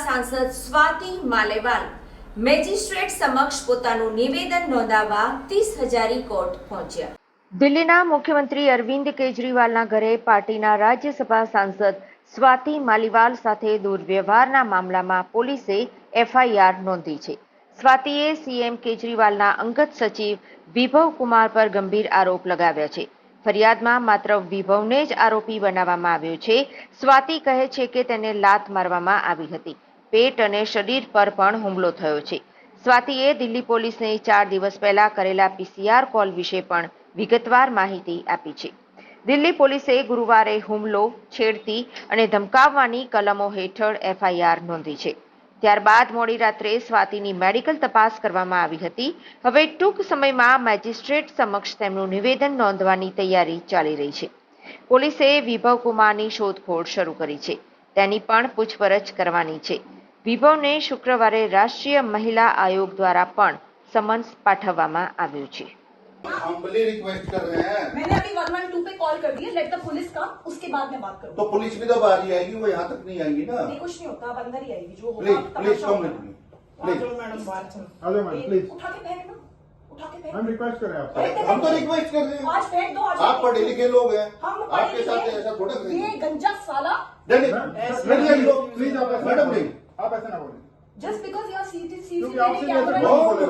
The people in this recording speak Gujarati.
સાંસદ સ્વાતિ માલેવાલ મેજિસ્ટ્રેટ સમક્ષ પોતાનું નિવેદન નોંધાવવા ત્રીસ હજારી કોર્ટ પહોંચ્યા. દિલ્હીના મુખ્યમંત્રી અરવિંદ કેજરીવાલના ઘરે પાર્ટીના રાજ્યસભા સાંસદ સ્વાતિ માલીવાલ સાથે દુર્વ્યવહારના મામલામાં પોલીસે એફઆઈઆર નોંધી છે. સ્વાતિએ સીએમ કેજરીવાલના અંગત સચિવ વિભવ કુમાર પર ગંભીર આરોપ લગાવ્યા છે. ફરિયાદમાં માત્ર વિભવને જ આરોપી બનાવવામાં આવ્યો છે. સ્વાતિ કહે છે કે તેને લાત મારવામાં આવી હતી. પેટ અને શરીર પર પણ હુમલો થયો છે. સ્વાતિએ દિલ્હી પોલીસને ચાર દિવસ પહેલા કરેલા પીસીઆર કોલ વિશે પણ વિગતવાર માહિતી આપી છે. દિલ્હી પોલીસે ગુરુવારે હુમલો, છેડતી અને ધમકાવવાની કલમો હેઠળ એફઆઈઆર નોંધી છે. ત્યારબાદ મોડી રાત્રે સ્વાતિની મેડિકલ તપાસ કરવામાં આવી હતી. હવે ટૂંક સમયમાં મેજિસ્ટ્રેટ સમક્ષ તેમનું નિવેદન નોંધવાની તૈયારી ચાલી રહી છે. પોલીસે વિભવ કુમારની શોધખોળ શરૂ કરી છે. તેની પણ પૂછપરછ કરવાની છે. વિભવને શુક્રવારે રાષ્ટ્રીય મહિલા આયોગ દ્વારા પણ સમન્સ પાઠવવામાં આવ્યું છે. हम्बली रिक्वेस्ट कर रहे हैं। मैंने अभी वन वन टू पे कॉल कर दिया लेट द पुलिस कम उसके बाद मैं बात करूँ। तो पुलिस भी तो बाहर ही आएगी वो यहाँ तक नहीं आएगी ना? नहीं कुछ नहीं होता अब अंदर ही आएगी जो होगा please please come please madam madam, please. उठा के पहन के हम रिक्वेस्ट कर रहे हैं आपसे हम तो रिक्वेस्ट कर रहे आज हैं फेंक दो आज आप पढ़े लिखे लोग हैं। हम आपके साथ। ऐसा थोड़ा ये गंजा साला। नहीं, नहीं, मैम, नहीं, नहीं, प्लीज़, आप ऐसा मैडम नहीं आप ऐसा ना बोलिए just because you are seated